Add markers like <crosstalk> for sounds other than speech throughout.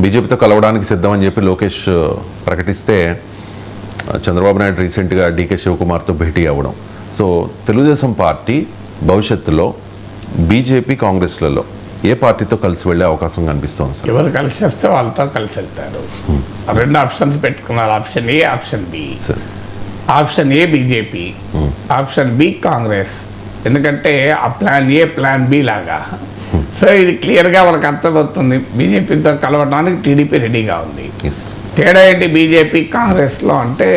బీజేపీతో కలవడానికి సిద్ధమని చెప్పి లోకేష్ ప్రకటిస్తే చంద్రబాబు నాయుడు రీసెంట్గా డీకే శివకుమార్తో భేటీ అవ్వడం. సో తెలుగుదేశం పార్టీ భవిష్యత్తులో బీజేపీ కాంగ్రెస్లలో ఏ పార్టీతో కలిసి వెళ్ళే అవకాశం కనిపిస్తోంది సార్? ఎవరు కలిసి వస్తే వాళ్ళతో కలిసి వెళ్తారు. రెండు ఆప్షన్స్ పెట్టుకున్నారు. Option A option B. Sir. Option A BJP. Option B Congress. ఎందుకంటే ఆ ప్లాన్ ఏ ప్లాన్ బి లాగా. సో ఇది క్లియర్గా మనకు అర్థమవుతుంది. బీజేపీతో కలవడానికి టీడీపీ రెడీగా ఉంది. తేడా ఏంటి బీజేపీ కాంగ్రెస్లో అంటే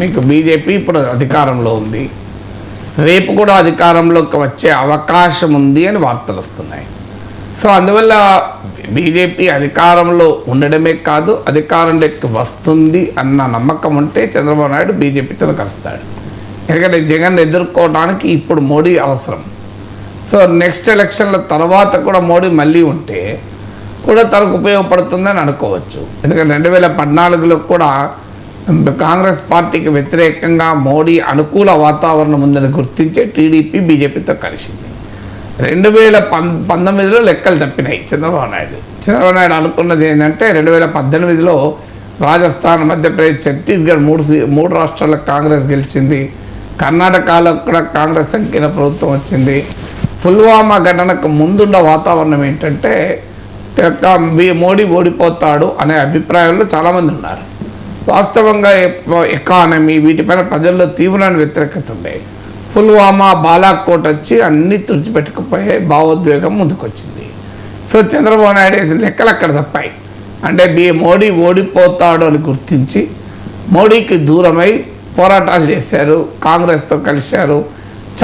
మీకు బీజేపీ ఇప్పుడు అధికారంలో ఉంది. రేపు కూడా అధికారంలోకి వచ్చే అవకాశం ఉంది అని వార్తలు వస్తున్నాయి. సో అందువల్ల బీజేపీ అధికారంలో ఉండడమే కాదు అధికారంలోకి వస్తుంది అన్న నమ్మకం ఉంటే చంద్రబాబు నాయుడు బీజేపీతో కలుస్తాడు. ఎందుకంటే జగన్ ఎదుర్కోవడానికి ఇప్పుడు మోడీ అవసరం. సో నెక్స్ట్ ఎలక్షన్ల తర్వాత కూడా మోడీ మళ్ళీ ఉంటే కూడా తనకు ఉపయోగపడుతుందని అనుకోవచ్చు. ఎందుకంటే రెండు వేల పద్నాలుగులో కూడా కాంగ్రెస్ పార్టీకి వ్యతిరేకంగా మోడీ అనుకూల వాతావరణం ఉందని గుర్తించే టీడీపీ బీజేపీతో కలిసింది. రెండు వేల పం పంతొమ్మిదిలో లెక్కలు తప్పినాయి చంద్రబాబు నాయుడు. చంద్రబాబు నాయుడు అనుకున్నది ఏంటంటే రెండు వేల పద్దెనిమిదిలో రాజస్థాన్ మధ్యప్రదేశ్ ఛత్తీస్గఢ్ మూడు సీ- మూడు రాష్ట్రాలకు కాంగ్రెస్ గెలిచింది. కర్ణాటకలో కూడా కాంగ్రెస్ సంకీర్ణ ప్రభుత్వం వచ్చింది. పుల్వామా ఘటనకు ముందున్న వాతావరణం ఏంటంటే మోడీ ఓడిపోతాడు అనే అభిప్రాయంలో చాలామంది ఉన్నారు. వాస్తవంగా ఎకానమీ వీటిపైన ప్రజల్లో తీవ్రమైన వ్యతిరేకత ఉంది. పుల్వామా బాలాకోట్ వచ్చి అన్ని తుడిచిపెట్టుకుపోయే భావోద్వేగం ముందుకొచ్చింది. సో చంద్రబాబు నాయుడు వేసిన లెక్కలు అక్కడ తప్పాయి. అంటే బి మోడీ ఓడిపోతాడు అని గుర్తించి మోడీకి దూరమై పోరాటాలు చేశారు కాంగ్రెస్తో కలిశారు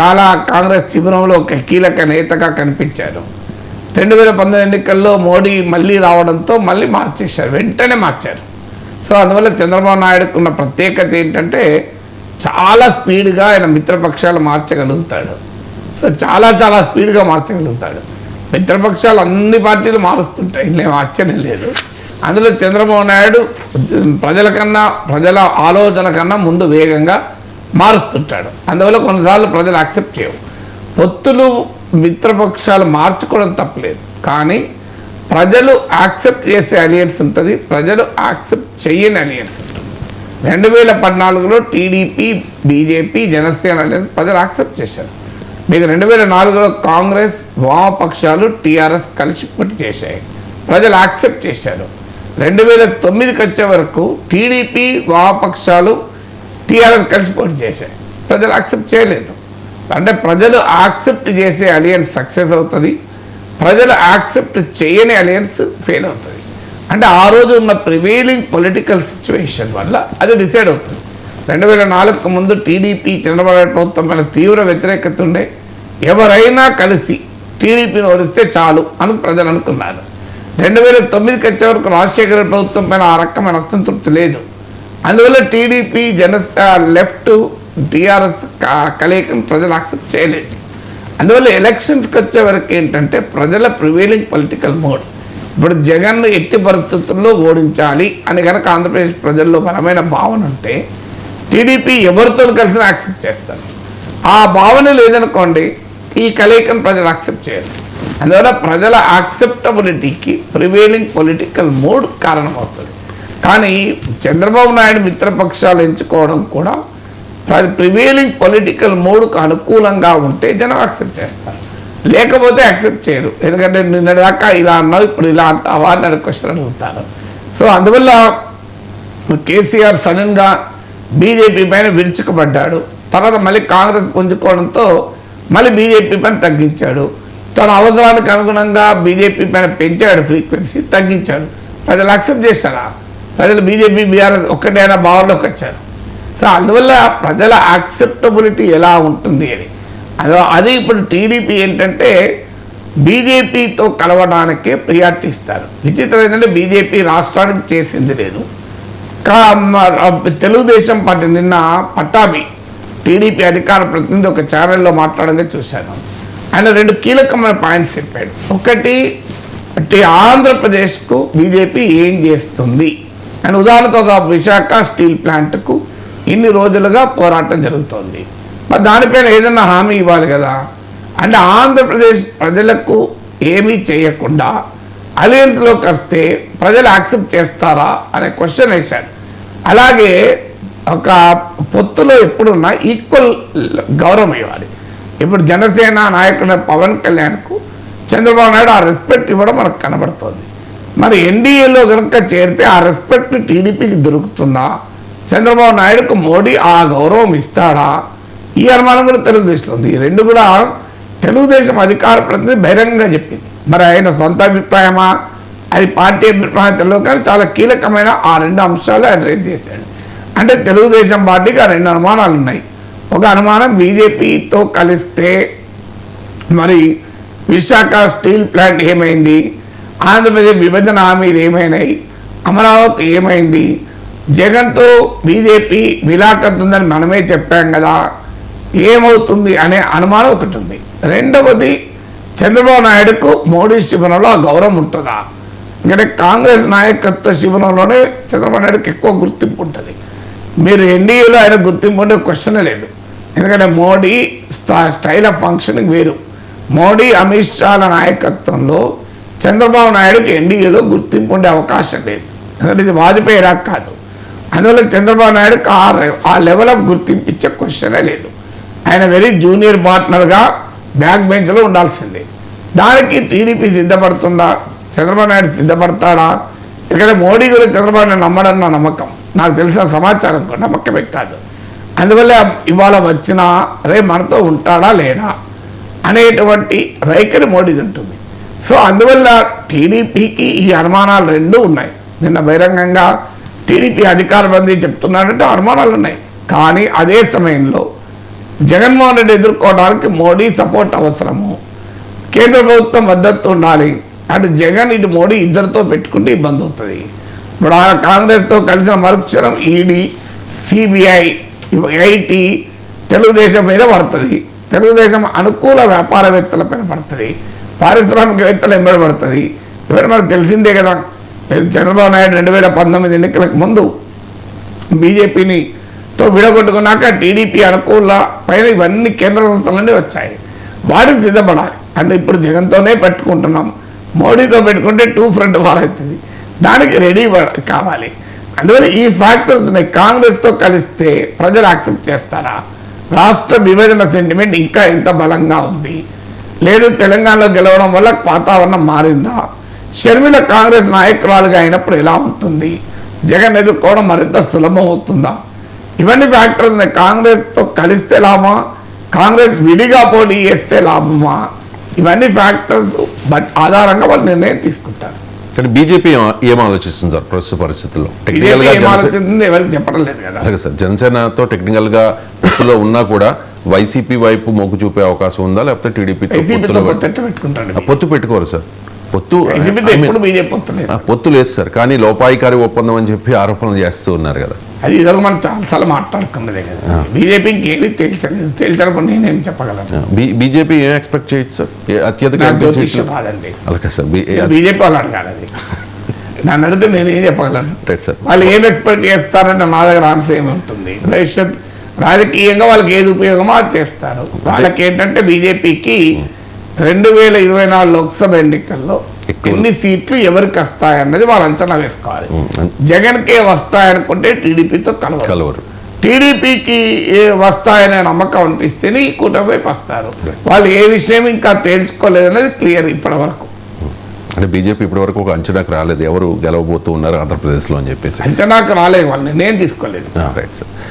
చాలా కాంగ్రెస్ శిబిరంలో ఒక కీలక నేతగా కనిపించారు. రెండు వేల పంతొమ్మిది ఎన్నికల్లో మోడీ మళ్ళీ రావడంతో మళ్ళీ మార్చేశారు. వెంటనే మార్చారు. సో అందువల్ల చంద్రబాబు నాయుడుకు ఉన్న ప్రత్యేకత ఏంటంటే చాలా స్పీడ్గా ఆయన మిత్రపక్షాలు మార్చగలుగుతాడు. సో చాలా చాలా స్పీడ్గా మార్చగలుగుతాడు. మిత్రపక్షాలు అన్ని పార్టీలు మారుస్తుంటాయి. నేను ఆశ్చర్యం లేదు. అందులో చంద్రబాబు నాయుడు ప్రజల కన్నా ప్రజల ఆలోచన కన్నా ముందు వేగంగా మారుస్తుంటాడు. అందువల్ల కొన్నిసార్లు ప్రజలు యాక్సెప్ట్ చేయవు పొత్తులు మిత్రపక్షాలు మార్చుకోవడం తప్పలేదు. కానీ ప్రజలు యాక్సెప్ట్ చేసే అలియన్స్ ఉంటుంది. ప్రజలు యాక్సెప్ట్ చేయని అలియన్స్ ఉంటుంది. రెండు వేల పద్నాలుగులో టీడీపీ బీజేపీ జనసేన అలియన్స్ ప్రజలు యాక్సెప్ట్ చేశారు. మీకు రెండు వేల నాలుగులో కాంగ్రెస్ వామపక్షాలు టీఆర్ఎస్ కలిసి పోటీ చేశాయి. ప్రజలు యాక్సెప్ట్ చేశారు. రెండు వేల తొమ్మిదికి వచ్చే వరకు టీడీపీ వామపక్షాలు టీఆర్ఎస్ కలిసి పోటీ చేశాయి. ప్రజలు యాక్సెప్ట్ చేయలేదు. అంటే ప్రజలు యాక్సెప్ట్ చేసే అలియన్స్ సక్సెస్ అవుతుంది. ప్రజలు యాక్సెప్ట్ చేయని అలియన్స్ ఫెయిల్ అవుతుంది. అంటే ఆ రోజు ఉన్న ప్రివైలింగ్ పొలిటికల్ సిచ్యువేషన్ వల్ల అది డిసైడ్ అవుతుంది. రెండు వేల నాలుగుకు ముందు టీడీపీ చంద్రబాబు నాయుడు ప్రభుత్వం మీద తీవ్ర వ్యతిరేకత ఉండే. ఎవరైనా కలిసి టీడీపీని ఓడిస్తే చాలు అని ప్రజలు అనుకున్నారు. రెండు వేల తొమ్మిదికి వచ్చే వరకు రాజశేఖర ప్రభుత్వం పైన ఆ రకమైన అసంతృప్తి లేదు. అందువల్ల టీడీపీ జన లెఫ్ట్ టీఆర్ఎస్ కలయికను ప్రజలు యాక్సెప్ట్ చేయలేదు. అందువల్ల ఎలక్షన్స్కి వచ్చే వరకు ఏంటంటే ప్రజల ప్రివైలింగ్ పొలిటికల్ మోడ్. ఇప్పుడు జగన్ను ఎట్టి పరిస్థితుల్లో ఓడించాలి అని కనుక ఆంధ్రప్రదేశ్ ప్రజల్లో బలమైన భావన ఉంటే టీడీపీ ఎవరితో కలిసి యాక్సెప్ట్ చేస్తారు. ఆ భావన లేదనుకోండి ఈ కలయికను ప్రజలు యాక్సెప్ట్ చేయరు. అందువల్ల ప్రజల యాక్సెప్టబిలిటీకి ప్రివైలింగ్ పొలిటికల్ మూడ్ కారణమవుతుంది. కానీ చంద్రబాబు నాయుడు మిత్రపక్షాలు ఎంచుకోవడం కూడా ప్రివేలింగ్ పొలిటికల్ మూడ్కు అనుకూలంగా ఉంటే జనం యాక్సెప్ట్ చేస్తారు. లేకపోతే యాక్సెప్ట్ చేయరు. ఎందుకంటే నిన్నదాకా ఇలా అన్నావు ఇప్పుడు ఇలా అంటావా అని క్వశ్చన్ అడుగుతారు. సో అందువల్ల కేసీఆర్ సడన్గా బీజేపీ పైన విరుచుకుపడ్డాడు. తర్వాత మళ్ళీ కాంగ్రెస్ పుంజుకోవడంతో మళ్ళీ బీజేపీ పైన తగ్గించాడు. తన అవసరానికి అనుగుణంగా బీజేపీ పైన పెంచాడు ఫ్రీక్వెన్సీ తగ్గించాడు. ప్రజలు యాక్సెప్ట్ చేశారా? ప్రజలు బీజేపీ బీఆర్ఎస్ ఒక్కటైనా భావనలోకి వచ్చారు. సో అందువల్ల ప్రజల యాక్సెప్టబిలిటీ ఎలా ఉంటుంది అని. అదో అది ఇప్పుడు టీడీపీ ఏంటంటే బీజేపీతో కలవడానికే ప్రియారిటీ ఇస్తారు. విచిత్రం ఏంటంటే బీజేపీ రాష్ట్రానికి చేసింది లేదు. కా తెలుగుదేశం పార్టీ నిన్న పట్టాభి టీడీపీ అధికార ప్రతినిధి ఒక ఛానల్లో మాట్లాడంగా చూశాను. ఆయన రెండు కీలకమైన పాయింట్స్ చెప్పాడు. ఒకటి ఆంధ్రప్రదేశ్కు బీజేపీ ఏం చేస్తుంది? అండ్ ఉదాహరణతో ఒక విశాఖ స్టీల్ ప్లాంట్కు ఇన్ని రోజులుగా పోరాటం జరుగుతోంది. మరి దానిపైన ఏదైనా హామీ ఇవ్వాలి కదా? అంటే ఆంధ్రప్రదేశ్ ప్రజలకు ఏమీ చేయకుండా అలయన్స్లోకి వస్తే ప్రజలు యాక్సెప్ట్ చేస్తారా అనే క్వశ్చన్ వేశాడు అలాగే ఒక పొత్తులో ఎప్పుడున్నా ఈక్వల్ గౌరవం ఇవ్వాలి. ఇప్పుడు జనసేన నాయకుడు పవన్ కళ్యాణ్కు చంద్రబాబు నాయుడు ఆ రెస్పెక్ట్ ఇవ్వడం మనకు కనబడుతోంది. మరి ఎన్డీఏలో కనుక చేరితే ఆ రెస్పెక్ట్ టీడీపీకి దొరుకుతుందా? చంద్రబాబు నాయుడుకు మోడీ ఆ గౌరవం ఇస్తాడా? ఈ అనుమానం కూడా తెలుగుదేశంలో ఉంది. ఈ రెండు కూడా తెలుగుదేశం అధికార ప్రతినిధి బహిరంగంగా చెప్పింది. మరి ఆయన సొంత అభిప్రాయమా? అది పార్టీ అభిప్రాయం తెలియదు కానీ చాలా కీలకమైన ఆ రెండు అంశాలు ఆయన రేజ్ చేశాడు. అంటే తెలుగుదేశం పార్టీకి ఆ రెండు అనుమానాలు ఉన్నాయి. ఒక అనుమానం బీజేపీతో కలిస్తే మరి విశాఖ స్టీల్ ప్లాంట్ ఏమైంది? ఆంధ్రప్రదేశ్ విభజన హామీలు ఏమైనాయి? అమరావతి ఏమైంది? జగన్తో బీజేపీ విలాఖత్ ఉందని మనమే చెప్పాం కదా. ఏమవుతుంది అనే అనుమానం ఒకటి ఉంది రెండవది చంద్రబాబు నాయుడుకు మోడీ శిబిరంలో ఆ గౌరవం ఉంటుందా? ఎందుకంటే కాంగ్రెస్ నాయకత్వ శిబిరంలోనే చంద్రబాబు నాయుడుకి ఎక్కువ గుర్తింపు ఉంటుంది. మీరు ఎన్డీఏలో ఆయన గుర్తింపు ఉండే క్వశ్చనే లేదు. ఎందుకంటే మోడీ స్టైల్ ఆఫ్ ఫంక్షనింగ్ వేరు. మోడీ అమిత్ షాల నాయకత్వంలో చంద్రబాబు నాయుడుకి ఎన్డీఏలో గుర్తింపు ఉండే అవకాశం లేదు. ఎందుకంటే ఇది వాజ్పేయి రాక్ కాదు. అందువల్ల చంద్రబాబు నాయుడుకి ఆ ఆ లెవెల్ ఆఫ్ గుర్తింపు ఇచ్చే క్వశ్చనే లేదు. ఆయన వెరీ జూనియర్ పార్ట్నర్గా బ్యాక్ బెంచ్లో ఉండాల్సిందే. దానికి టీడీపీ సిద్ధపడుతుందా? చంద్రబాబు నాయుడు సిద్ధపడతాడా? ఇక్కడ మోడీ గురించి చంద్రబాబు నాయుడు నమ్మడం నా నమ్మకం. నాకు తెలిసిన సమాచారం కూడా నమ్మకమే కాదు. అందువల్ల ఇవాళ వచ్చినా రే మనతో ఉంటాడా లేడా అనేటువంటి వైఖరి మోడీది ఉంటుంది. సో అందువల్ల టీడీపీకి ఈ అనుమానాలు రెండూ ఉన్నాయి. నిన్న బహిరంగంగా టీడీపీ అధికార మంది చెప్తున్నాడంటే అనుమానాలు ఉన్నాయి. కానీ అదే సమయంలో జగన్మోహన్ రెడ్డి ఎదుర్కోవడానికి మోడీ సపోర్ట్ అవసరము. కేంద్ర ప్రభుత్వం మద్దతు ఉండాలి. అటు జగన్ ఇటు మోడీ ఇద్దరితో పెట్టుకుంటే ఇబ్బంది అవుతుంది. ఇప్పుడు ఆ కాంగ్రెస్తో కలిసిన మరుక్షణం ఈడీ సిబిఐ ఐటీ తెలుగుదేశం మీద పడుతుంది. తెలుగుదేశం అనుకూల వ్యాపారవేత్తల పైన పడుతుంది. పారిశ్రామికవేత్తలు ఎంబడి ఇవన్నీ మనకు తెలిసిందే కదా? చంద్రబాబు నాయుడు రెండు వేల పంతొమ్మిది ఎన్నికలకు ముందు బీజేపీని తో విడగొట్టుకున్నాక టీడీపీ అనుకూల పైన ఇవన్నీ కేంద్ర సంస్థలన్నీ వచ్చాయి. వాటికి సిద్ధపడాలి. అంటే ఇప్పుడు జగన్తోనే పెట్టుకుంటున్నాం. మోడీతో పెట్టుకుంటే టూ ఫ్రంట్ వార్ అవుతుంది. దానికి రెడీ కావాలి. అందువల్ల ఈ ఫ్యాక్టర్స్ కాంగ్రెస్తో కలిస్తే ప్రజలు యాక్సెప్ట్ చేస్తారా? రాష్ట్ర విభజన సెంటిమెంట్ ఇంకా ఎంత బలంగా ఉంది? లేదు తెలంగాణలో గెలవడం వల్ల వాతావరణం మారిందా? షర్మిల కాంగ్రెస్ నాయకురాలుగా అయినప్పుడు ఎలా ఉంటుంది? జగన్ ఎదుర్కోవడం మరింత సులభం అవుతుందా? ఇవన్నీ ఫ్యాక్టర్స్ కాంగ్రెస్తో కలిస్తే లాభమా? కాంగ్రెస్ విడిగా పోటీ చేస్తే లాభమా? ఇవన్నీ ఫ్యాక్టర్స్ బట్ ఆధారంగా వాళ్ళు నిర్ణయం తీసుకుంటారు. కానీ బీజేపీ ఏం ఆలోచిస్తుంది సార్ ప్రస్తుత పరిస్థితుల్లో? టెక్నికల్ బీజేపీ గా ఏం జనసే- ఆలోచిస్తుంది ఎవరికి చెప్పడం లేదు కదా. అలాగే సార్ జనసేనతో టెక్నికల్గా పొత్తులో ఉన్నా కూడా వైసీపీ వైపు మొగ్గు చూపే అవకాశం ఉందా? లేకపోతే టీడీపీతో వైసీపీతో పొత్తు పెట్టుకోరు సార్. పొత్తు పొత్తు లేదు సార్. కానీ లోపాయికారి ఒప్పందం అని చెప్పి ఆరోపణలు చేస్తూ ఉన్నారు కదా. అది ఇదివరకు మనం చాలాసార్లు మాట్లాడుకున్నదే కదా. బీజేపీకి ఏమీ తేల్చలేదు. తేల్చడం నేను చెప్పగలను? బీజేపీ ఏం ఎక్స్పెక్ట్ చేయొచ్చు సార్? అత్యధిక రాదండి. అలాగే సార్. బీజేపీ వాళ్ళు అడగాలి అది. <laughs> నన్ను అడిగితే నేను ఏం చెప్పగలను సార్ వాళ్ళు ఏం ఎక్స్పెక్ట్ చేస్తారంటే నా దగ్గర ఆన్సర్ ఏమి ఉంటుంది భవిష్యత్ రాజకీయంగా వాళ్ళకి ఏది ఉపయోగమో అది చేస్తారు. వాళ్ళకి ఏంటంటే బీజేపీకి రెండు వేల ఇరవై నాలుగు లోక్సభ ఎన్నికల్లో. ఎన్ని సీట్లు ఎవరికి వస్తాయన్నది వాళ్ళు అంచనా వేసుకోవాలి. జగన్కే వస్తాయనుకుంటే టీడీపీతో కలవరు. కలవరు. టీడీపీకి ఏ వస్తాయనే నమ్మకం అనిపిస్తేనే ఈ కూటమి వైపు వస్తారు. వాళ్ళు ఏ విషయం ఇంకా తేల్చుకోలేదనేది క్లియర్ ఇప్పటి వరకు అంటే బీజేపీ ఇప్పటి వరకు ఒక అంచనాకు రాలేదు. ఎవరు గెలవబోతూ ఉన్నారు ఆంధ్రప్రదేశ్లో అని చెప్పేసి. అంచనాకు రాలేదు వాళ్ళు నేను తీసుకోలేదు. Right sir.